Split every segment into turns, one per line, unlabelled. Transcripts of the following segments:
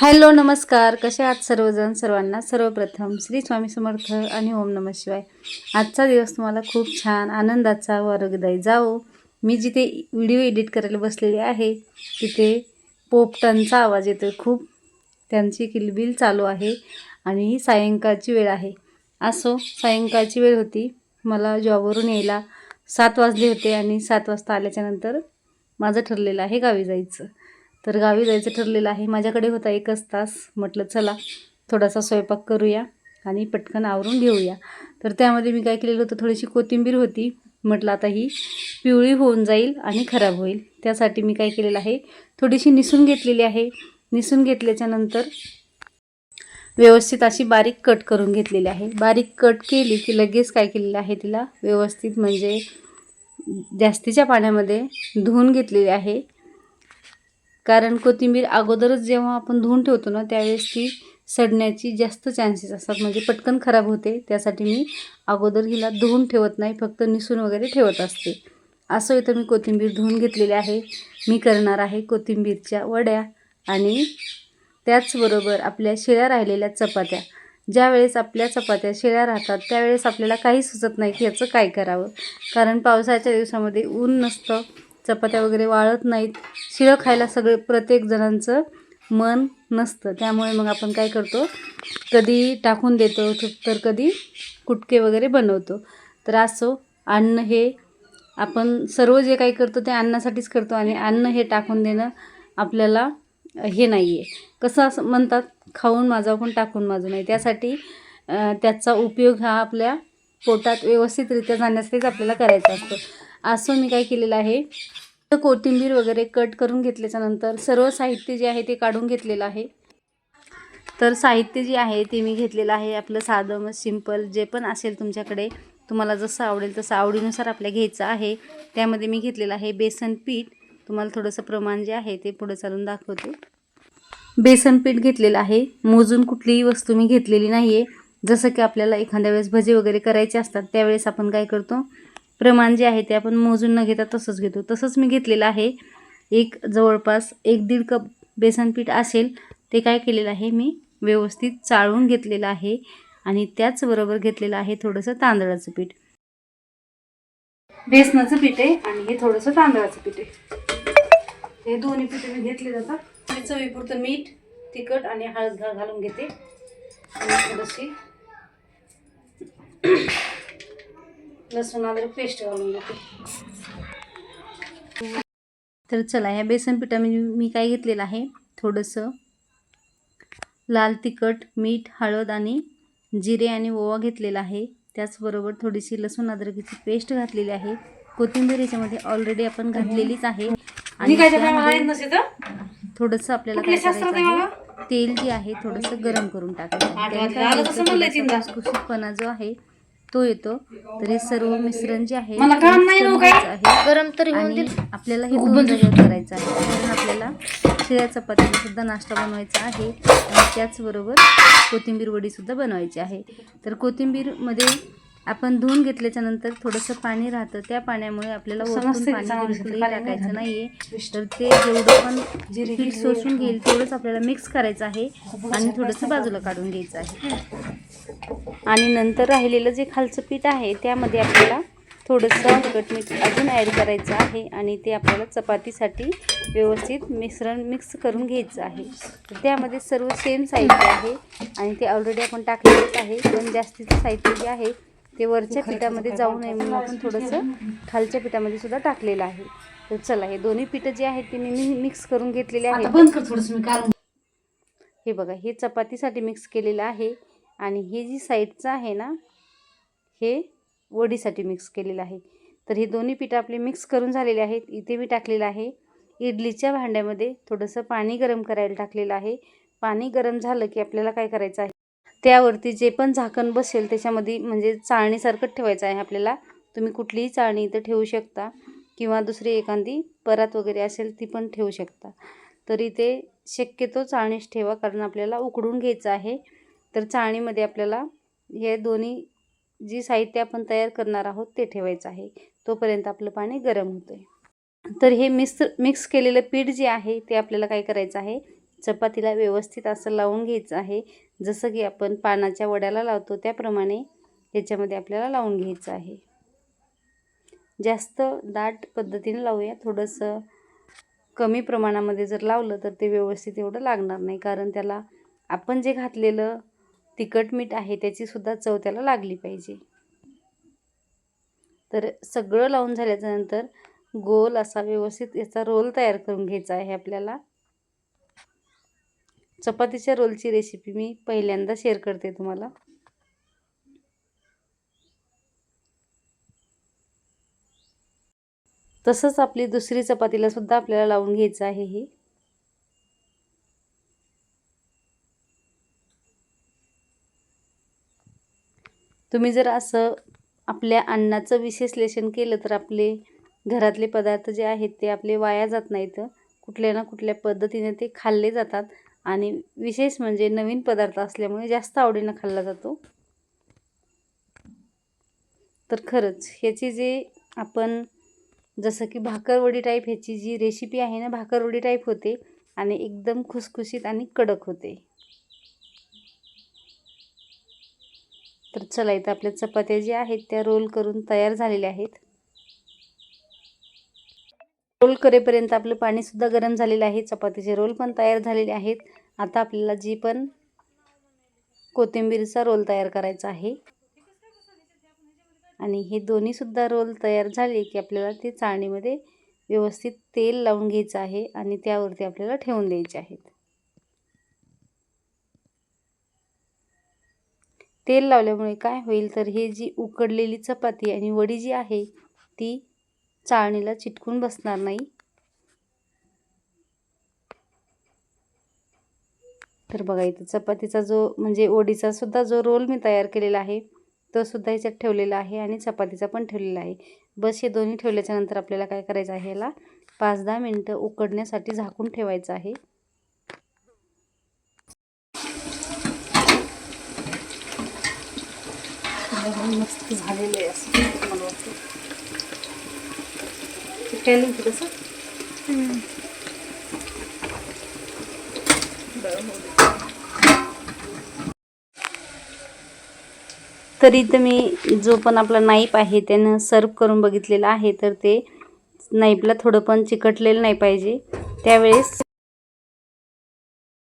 Hello नमस्कार. कसे आहात सर्वजण? सर्वांना सर्वप्रथम श्री स्वामी समर्थ आणि ओम नम शिवाय. आजचा दिवस तुम्हाला खूप छान आनंदाचा व आरोग्यदायी जावो. मी जिथे व्हिडिओ एडिट करायला बसलेले आहे तिथे पोपटांचा आवाज येतो खूप. त्यांची किलबिल चालू आहे आणि ही सायंकाळची वेळ आहे. असो सायंकाळची वेळ होती. मला जॉबवरून यायला सात वाजले होते आणि सात वाजता आल्याच्यानंतर माझं ठरलेलं आहे गावी जायचं. तर गावी जायचं ठरलेलं आहे. माझ्याकडे होता एकच तास. म्हटलं चला थोडासा स्वयंपाक करूया आणि पटकन आवरून घेऊया. तर त्यामध्ये मी काय केलेलं होतं थोडीशी कोथिंबीर होती. म्हटलं आता ही पिवळी होऊन जाईल आणि खराब होईल. त्यासाठी मी काय केलेलं आहे थोडीशी निसून घेतलेली आहे. निसून घेतल्याच्यानंतर व्यवस्थित अशी बारीक कट करून घेतलेली आहे. बारीक कट केली की लगेच काय केलेलं आहे तिला व्यवस्थित म्हणजे जास्तीच्या पाण्यामध्ये धुवून घेतलेली आहे. कारण कोथिंबीर अगोदरच जेव्हा आपण धुवून ठेवतो ना त्यावेळेस ती सडण्याची जास्त चान्सेस असतात. म्हणजे पटकन खराब होते. त्यासाठी मी अगोदर हिला धुवून ठेवत नाही. फक्त निसून वगैरे ठेवत असते. असं इथं मी कोथिंबीर धुवून घेतलेली आहे. मी करणार आहे कोथिंबीरच्या वड्या आणि त्याचबरोबर आपल्या शिळ्या राहिलेल्या चपात्या. ज्यावेळेस आपल्या चपात्या शिळ्या राहतात त्यावेळेस आपल्याला काही सुचत नाही की याचं काय करावं. कारण पावसाच्या दिवसामध्ये ऊन नसतं. चपात्या वगैरे वाळत नाहीत. शिळं खायला सगळे प्रत्येक जणांचं मन नसतं. त्यामुळे मग आपण काय करतो कधी टाकून देतो तर कधी कुटके वगैरे बनवतो. तर असो अन्न हे आपण सर्व जे काही करतो ते अन्नासाठीच करतो आणि अन्न हे टाकून देणं आपल्याला हे नाही आहे कसं असं म्हणतात खाऊन माझा पण टाकून माझं नाही त्यासाठी त्याचा उपयोग हा आपल्या पोटात व्यवस्थितरित्या जाण्यासाठीच आपल्याला करायचा असतो. असं मी काय केलेलं आहे. तर कोथिंबीर वगैरे कट करून घेतल्याच्या नंतर सर्व साहित्य जे आहे ते काढून घेतलेलं आहे. तर साहित्य जे आहे ते मी घेतलेलं आहे. आपलं साधं मग सिंपल जे पण असेल तुमच्याकडे तुम्हाला जसं आवडेल तसं आवडीनुसार आपल्या घ्यायचं आहे. त्यामध्ये मी घेतलेलं आहे बेसन पीठ. तुम्हाला थोडंसं प्रमाण जे आहे ते पुढं चालून दाखवते. बेसन पीठ घेतलेलं आहे. मोजून कुठलीही वस्तू मी घेतलेली नाही आहे जसं की आपल्याला एखाद्या वेळेस भजे वगैरे करायचे असतात त्यावेळेस आपण काय करतो प्रमाण जे आहे ते आपण मोजून न घेता तसंच घेतो. तसंच मी घेतलेलं आहे. एक जवळपास एक दीड कप बेसन पीठ असेल ते काय केलेलं आहे मी व्यवस्थित चाळून घेतलेलं आहे आणि त्याचबरोबर घेतलेलं आहे थोडंसं तांदळाचं पीठ. बेसनाचं पीठ आहे आणि हे थोडंसं तांदळाचं पीठ आहे. हे दोन्ही पीठ मी घेतले जातात आणि चवीपुरतं मीठ तिखट आणि हळद घालून घेते. आणि थोडीशी लसूण अद्रक पेस्ट घालून घेते. तर चला ह्या बेसन पिठामध्ये मी काय घेतलेलं आहे? थोडंसं लाल तिखट मीठ हळद आणि जिरे आणि ओवा घेतलेला आहे. त्याचबरोबर थोडीशी लसूण अद्रकीची पेस्ट घातलेली आहे. कोथिंबीर याच्यामध्ये ऑलरेडी आपण घातलेलीच आहे. आणि थोडंसं आपल्याला काय करायचं आहे? तेल जे आहे थोडंसं गरम करून टाकायचं. खुसखुशीतपणा जो आहे तो येतो. तर हे सर्व मिश्रण जे आहे आहे.
गरम तरी होऊन
आणि आपल्याला हे दोन जागेवर करायचं आहे. कारण आपल्याला शिळ्या चपात्याने सुद्धा नाश्ता बनवायचा आहे. आणि त्याचबरोबर कोथिंबीर वडीसुद्धा बनवायची आहे. तर कोथिंबीरमध्ये आपण धुवून घेतल्याच्या नंतर थोडंसं पाणी राहतं. त्या पाण्यामुळे आपल्याला वरतून पाणी बिलकुलही टाकायचं नाहीये. तर ते जेवढं पण पीठ शोषून घेईल तेवढंच आपल्याला मिक्स करायचं आहे. आणि थोडंसं बाजूला काढून घ्यायचं आहे. आणि नंतर राहिलेलं जे खालचं पीठ आहे त्यामध्ये आपल्याला थोडंसं तिखट मीठ अजून ॲड करायचं आहे आणि ते आपल्याला चपातीसाठी व्यवस्थित मिश्रण मिक्स करून घ्यायचं आहे. तर त्यामध्ये सर्व सेम साहित्य आहे आणि ते ऑलरेडी आपण टाकलेलंच आहे. पण जास्तीचं साहित्य जे आहे ते वरच्या पिठामध्ये जाऊ नये म्हणून आपण थोडंसं खालच्या पिठामध्ये सुद्धा टाकलेलं आहे. तर चला हे दोन्ही पिठं जे आहेत ते मी मिक्स करून घेतलेले आहेत. हे बघा हे चपातीसाठी मिक्स केलेलं आहे. आणि हे जी साईडचं आहे ना हे वडीसाठी मिक्स केलेलं आहे. तर हे दोन्ही पिठं आपले मिक्स करून झालेले आहेत. इथे मी टाकलेलं आहे इडलीच्या भांड्यामध्ये थोडंसं पाणी गरम करायला टाकलेलं आहे. पाणी गरम झालं की आपल्याला काय करायचं आहे? त्यावरती जे पण झाकण बसेल त्याच्यामध्ये म्हणजे चाळणीसारखं ठेवायचं आहे आपल्याला. तुम्ही कुठलीही चाळणी इथं ठेवू शकता किंवा दुसरी एखादी परात वगैरे असेल ती पण ठेवू शकता. तर इथे शक्यतो चाळणीच ठेवा कारण आपल्याला उकडून घ्यायचं आहे. तर चाळणीमध्ये आपल्याला हे दोन्ही जी साहित्य आपण तयार करणार आहोत ते ठेवायचं आहे. तोपर्यंत आपलं पाणी गरम होतं आहे तर हे मिक्स मिक्स केलेलं पीठ जे आहे ते आपल्याला काय करायचं आहे? चपातीला व्यवस्थित असं लावून घ्यायचं आहे. जसं की आपण पानाच्या वड्याला लावतो त्याप्रमाणे याच्यामध्ये आपल्याला लावून घ्यायचं आहे. जास्त दाट पद्धतीने लावूया. थोडंसं कमी प्रमाणामध्ये जर लावलं तर ते व्यवस्थित एवढं लागणार नाही. कारण त्याला आपण जे घातलेलं तिखट मीठ आहे त्याचीसुद्धा चव त्याला लागली पाहिजे. तर सगळं लावून झाल्याच्यानंतर गोल असा व्यवस्थित याचा रोल तयार करून घ्यायचा आहे आपल्याला. चपातीच्या रोलची रेसिपी मी पहिल्यांदा शेअर करते तुम्हाला. तसंच आपली दुसरी चपातीला सुद्धा आपल्याला लावून घ्यायचं आहे हे. तुम्ही जर असं आपल्या अन्नाचं विश्लेषण केलं तर आपले घरातले पदार्थ जे आहेत ते आपले वाया जात नाहीत. कुठल्या ना कुठल्या पद्धतीने ते खाल्ले जातात आणि विशेष म्हणजे नवीन पदार्थ असल्यामुळे जास्त आवडीनं खाल्ला जातो. तर खरंच ह्याची जे आपण जसं की भाकरवडी टाईप ह्याची जी रेसिपी आहे ना भाकरवडी टाईप होते आणि एकदम खुसखुशीत आणि कडक होते. तर चला इथं आपल्या चपात्या ज्या आहेत त्या रोल करून तयार झालेल्या आहेत. रोल करेपर्यंत आपलं पाणीसुद्धा गरम झालेलं आहे. चपातीचे रोल पण तयार झालेले आहेत. आता आपल्याला जी पण कोथिंबीरचा रोल तयार करायचा आहे. आणि हे दोन्हीसुद्धा रोल तयार झाले की आपल्याला ते चाळणीमध्ये व्यवस्थित तेल लावून घ्यायचं आहे आणि त्यावरती आपल्याला ठेवून द्यायचे आहेत. तेल लावल्यामुळे काय होईल? तर हे जी उकडलेली चपाती आणि वडी जी आहे ती चाळणीला चिटकून बसणार नाही. तर बघा इथं चपातीचा जो म्हणजे ओडीचा सुद्धा जो रोल मी तयार केलेला आहे तो सुद्धा ह्याच्यात ठेवलेला आहे आणि चपातीचा पण ठेवलेला आहे. बस हे दोन्ही ठेवल्याच्यानंतर आपल्याला काय करायचं आहे? याला पाच दहा मिनटं उकडण्यासाठी झाकून ठेवायचं आहे. मस्त झालेलं आहे असं मला वाटतं. केलं कसं तर मी जो पण आपला नाईप आहे त्यानं सर्व करून बघितलेला आहे तर ते नाईपला थोडं पण चिकटलेलं नाही पाहिजे. त्यावेळेस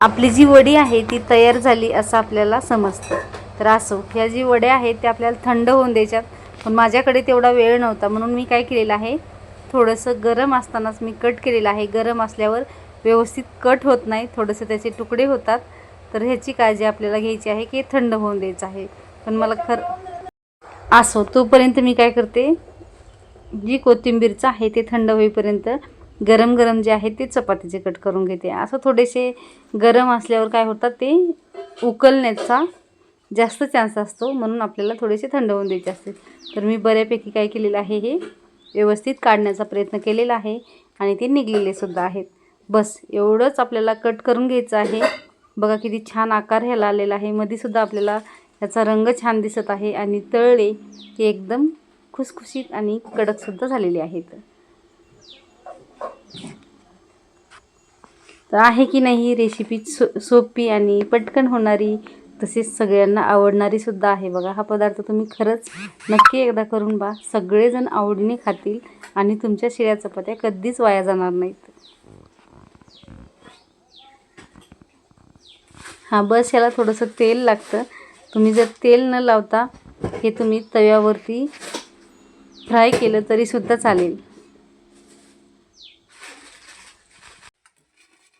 आपली जी वडी आहे ती तयार झाली असं आपल्याला समजतं. तर असो हो. ह्या जी वड्या आहेत त्या आपल्याला थंड होऊन द्यायच्यात. पण माझ्याकडे तेवढा वेळ नव्हता. म्हणून मी काय केलेलं आहे थोडंसं गरम असतानाच मी कट केलेलं आहे. गरम असल्यावर व्यवस्थित कट होत नाही. थोडंसं त्याचे तुकडे होतात. तर ह्याची काळजी आपल्याला घ्यायची आहे की थंड होऊन द्यायचं आहे. पण मला खर असो तोपर्यंत मी काय करते जी कोथिंबीरचं आहे ते थंड होईपर्यंत गरम गरम जे आहे ते चपातीचे कट करून घेते. असं थोडेसे गरम असल्यावर काय होतात ते उकलण्याचा जास्त चान्स असतो म्हणून आपल्याला थोडेसे थंड होऊन द्यायचे असते तर मी बऱ्यापैकी काय केलेलं आहे हे व्यवस्थित काढण्याचा प्रयत्न केलेला आहे आणि ते निघलेले सुद्धा आहेत. बस एवढंच आपल्याला कट करून घ्यायचं आहे. बघा किती छान आकार ह्याला आलेला आहे. मध्येसुद्धा आपल्याला याचा रंग छान दिसत आहे आणि तळले की एकदम खुसखुशीत आणि कडकसुद्धा झालेले आहेत. तर आहे की नाही ही रेसिपी सो सोपी आणि पटकन होणारी तसेच सगळ्यांना आवडणारी सुद्धा आहे. बघा हा पदार्थ तुम्ही खरंच नक्की एकदा करून बा सगळेजण आवडीने खातील आणि तुमच्या शिळ्या चपात्या कधीच वाया जाणार नाहीत. हां बस याला थोडंसं तेल लागतं. तुम्ही जर तेल न लावता हे तुम्ही तव्यावरती फ्राय केलं तरीसुद्धा चालेल.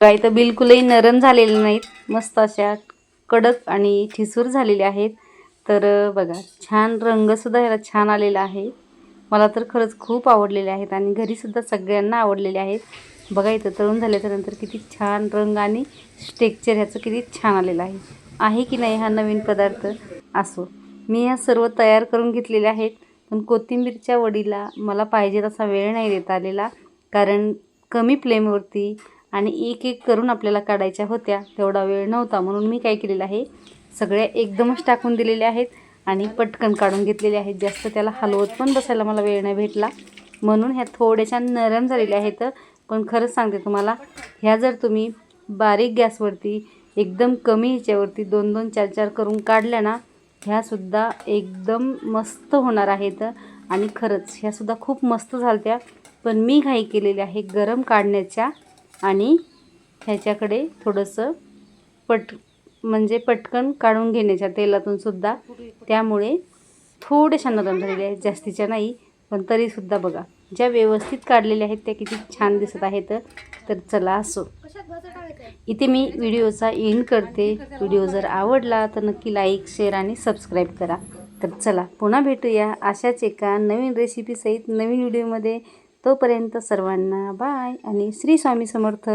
काही तर बिलकुलही नरम झालेले नाहीत. मस्त अशा कडक आणि ठिसूर झालेले आहेत. तर बघा छान रंगसुद्धा ह्याला छान आलेला आहे. मला तर खरंच खूप आवडलेले आहेत आणि घरीसुद्धा सगळ्यांना आवडलेले आहेत. बघा इथं तळून झाल्याच्यानंतर किती छान रंग आणि स्टेक्चर ह्याचं किती छान आलेलं आहे. आहे की नाही हा नवीन पदार्थ? असो. मी ह्या सर्व तयार करून घेतलेले आहेत. पण कोथिंबीरच्या वडीला मला पाहिजे तसा वेळ नाही देता आलेला. कारण कमी फ्लेमवरती आणि एक एक करून आपल्याला काढायच्या होत्या. तेवढा वेळ नव्हता म्हणून मी काय केलेलं आहे सगळ्या एकदमच टाकून दिलेल्या आहेत आणि पटकन काढून घेतलेले आहेत. जास्त त्याला हलवत पण बसायला मला वेळ नाही भेटला. म्हणून ह्या थोड्याशा नरम झालेल्या आहेत. पण खरंच सांगते तुम्हाला ह्या जर तुम्ही बारीक गॅसवरती एकदम कमी ह्याच्यावरती दोन दोन चार चार करून काढल्या ना ह्यासुद्धा एकदम मस्त होणार आहेत. आणि खरंच ह्यासुद्धा खूप मस्त झालत्या. पण मी घाई केलेल्या आहे गरम काढण्याच्या. आणि ह्याच्याकडे थोडंसं पट म्हणजे पटकन काढून घेण्याच्या तेलातून सुद्धा. त्यामुळे थोड्याशा नरम झालेल्या आहेत. जास्तीच्या नाही पण तरीसुद्धा बघा. ज्या व्यवस्थित काढलेल्या आहेत त्या किती छान दिसत आहेत. तर चला असो. इथे मी व्हिडिओचा एंड करते. व्हिडिओ जर आवडला तर नक्की लाईक शेअर आणि सबस्क्राईब करा. तर चला पुन्हा भेटूया. अशाच एका नवीन रेसिपीसहित नवीन व्हिडिओमध्ये तोपर्यंत सर्वांना बाय आणि श्री स्वामी समर्थ.